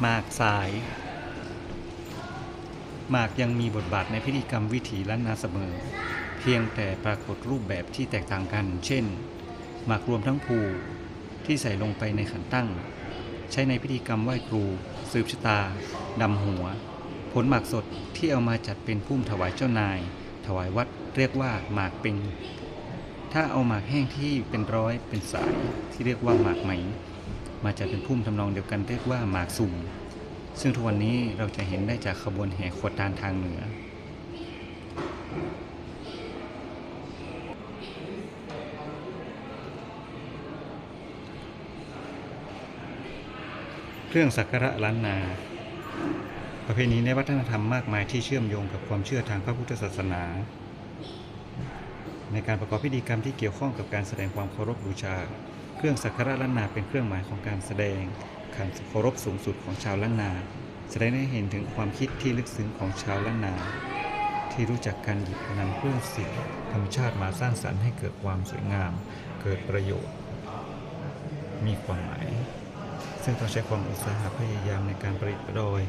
หมากสาย หมากยังมีบทบาทในพิธีกรรมวิถีล้านนาเสมอ เพียงแต่ปรากฏรูปแบบที่แตกต่างกัน เช่น หมากรวมทั้งภูที่ใส่ลงไปในขันตั้ง ใช้ในพิธีกรรมไหว้ครู สืบชะตาดำหัว ผลหมากสดที่เอามาจัดเป็นพุ่มถวายเจ้านาย ถวายวัดเรียกว่าหมากเป็งถ้าเอาหมากแห้งที่เป็นร้อยเป็นสายที่เรียกว่าหมากไหม มาจัดเป็นพุ่มทำนองเดียวกันเรียกว่าหมากสุ่ม ซึ่งทุกวันนี้เราจะเห็นได้จากขบวนแห่ขวดตาลทางเหนือ เครื่องสักการะล้านนา ประเพณีในวัฒนธรรมมากมายที่เชื่อมโยงกับความเชื่อทางพระพุทธศาสนาในการประกอบพิธีกรรมที่เกี่ยวข้องกับการแสดงความเคารพบูชา เครื่องสักการะล้านนาเป็นเครื่องหมายของการแสดงการเคารพสูงสุดของชาวล้านนา แสดงให้เห็นถึงความคิดที่ลึกซึ้งของชาวล้านนา ที่รู้จักการหยิบนำเครื่องสียงธรรมชาติมาสร้างสรรค์ให้เกิดความสวยงาม เกิดประโยชน์ มีความหมาย ซึ่งต้องใช้ความอุตสาหะพยายามในการประดิษฐ์ประดอย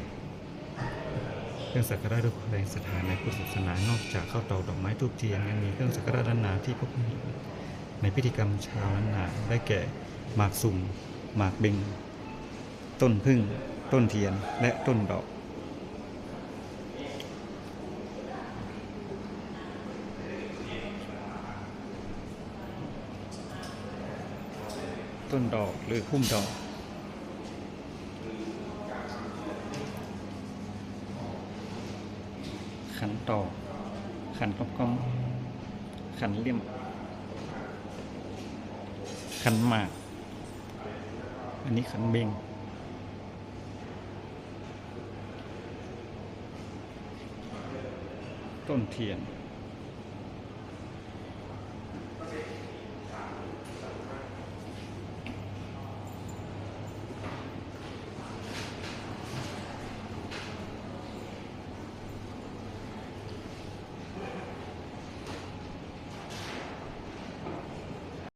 เครื่องสักการะด้วยแรงศรัทธาในพุทธศาสนานอกจากข้าวตอกดอกไม้ทูบเทียนยังมีเครื่องสักการะด้านนาที่พบเห็น ในพิธีกรรมชาวล้านนาได้แก่ หมากสุ่ม หมากเบงต้นพึ่ง ต้นเทียน และต้นดอก ต้นดอกหรือพุ่มดอกขันตอกขันกอมๆขันเลี่ยม ขันหมาก อันนี้ขันเบงต้นเทียน